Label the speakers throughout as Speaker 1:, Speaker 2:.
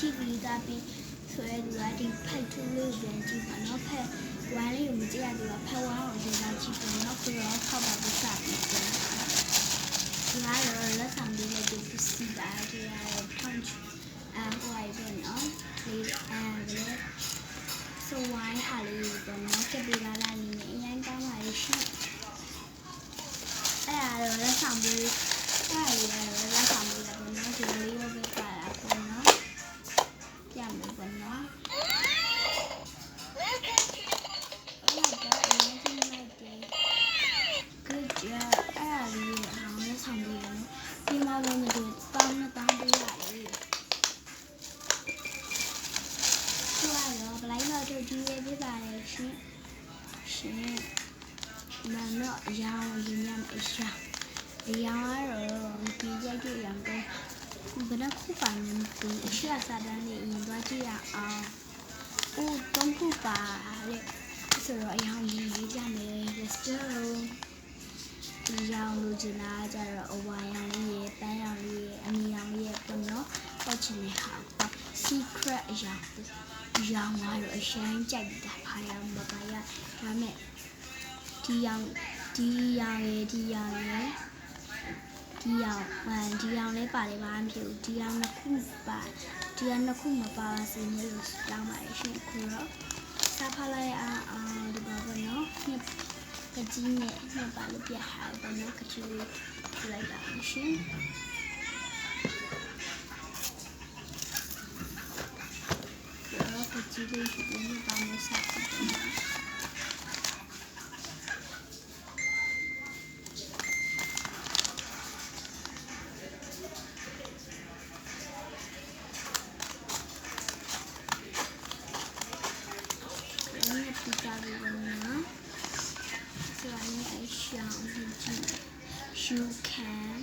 Speaker 1: ကြည့်ပြီးသားပြီးဆိုရဲသူကဒီဖက်ထူးလေးပြန်ကြည့်ပါနော်ဖက်ဝမ်းလေးကိုမကြည့်ရသေးတော့ဖက်ဝမ်းကိုဒီကကြည့်ပါနော်ပြီးတော့ခောက်ပါပြီးစပြီးပြန်ဒီကတော့လက်ဆောင်လေးနဲ့ဒီပစ္စည်းပါဒီကတော့ punch အဲဟိုအိုင်ပဲနော်ဒီအဲဒီဆိုဝိုင်းဟာလေးပေါ့နော်ကပီလာလာနေနေအရင်ကောင်းပါရဲ့ရှင်အဲ့ဒါတော့လက်ဆောင်ပြီးအဲ့ဒါလည်းလက်ဆော ရှင်။မမတော့အရောင်ရင်းရမယ်အရောင်အရောင်ကတော့ဒီရိုက်တဲ့အရောင်တော့ဘယ်တော့ခုပါနေပြီအရှိအစားတန်းလေးအရင်သွားကြည့်ရအောင်။အိုးတုံးခုပါတဲ့ဆိုတော့အရောင်ရင်းရေးကြမယ် let's go ဒီရောင်လိုချင်တာကြတော့အဝါရောင်လေးရယ်ပန်းရောင်လေးရယ်အနီရောင်လေးရယ်ပေါ့နော်ပတ်ချင်တဲ့ဟာပေါ့ secret အရောင်ဒီရောင်ကတော့အရှိန်ကြိုက်တာဖာရောင်မပါရဒါမဲ့ ဒီရောင်ဒီရောင်ရယ်ဒီရောင်ရယ်ဒီရောင်ဟန်ဒီရောင်လေးပါတယ်ဘာမှမဖြစ်ဘူးဒီရောင်နှစ်ခုပါဒီရောင်နှစ်ခုမပါပါစေနဲ့လို့တောင်းပါတယ်ရှင်အခုတော့စားဖလိုက်အောင်အောင်ဒီပါဘောနော်ညကကြီးနဲ့ညပါလို့ပြဟာဘောနော်ကကြီးလေးထလိုက်တာရှင်တော့ကကြီးလေးဒီနေ့ပါ you can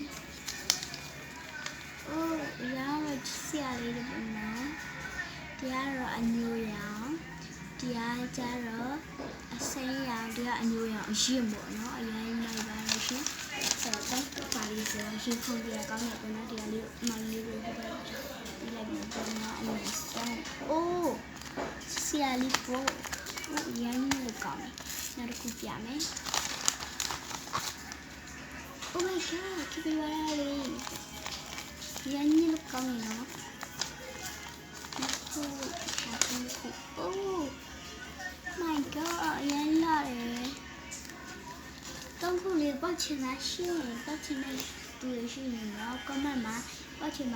Speaker 1: အိုးရောင်းလို့ဆရာလေးတို့ပုံမှာတရားတော့အညိုရောင်တရားကြတော့အစိမ်းရောင်တရားအညိုရောင်အရင်ပေါ့နော်အရင်လိုက်ပါလို့ရှင်ဆိုတော့ပါရီဆိုတော့ရှင်းခုံပြကောင်းတဲ့ပုံနဲ့တရားလေးကိုမိုင်းလေးကိုပြလိုက်ပြီးလိုက်ပြီးတော့အရင်စမ်းအိုးဆရာလေးပေါ့အိုးရမ်းလို့ကောင်းတယ်နောက်တစ်ခုပြမယ် Oh my god ကြည့်ပြရလေးရမ်းလို့ကောင်းနေနော်ဟုတ်ဟုတ်ဟုတ် Oh my god ရမ်းလာတယ်တောင်းဖို့လေးပတ်ချင်တာရှင်းပတ်ချင်တဲ့သူတွေရှိနေတော့ comment မှာပတ်ချင်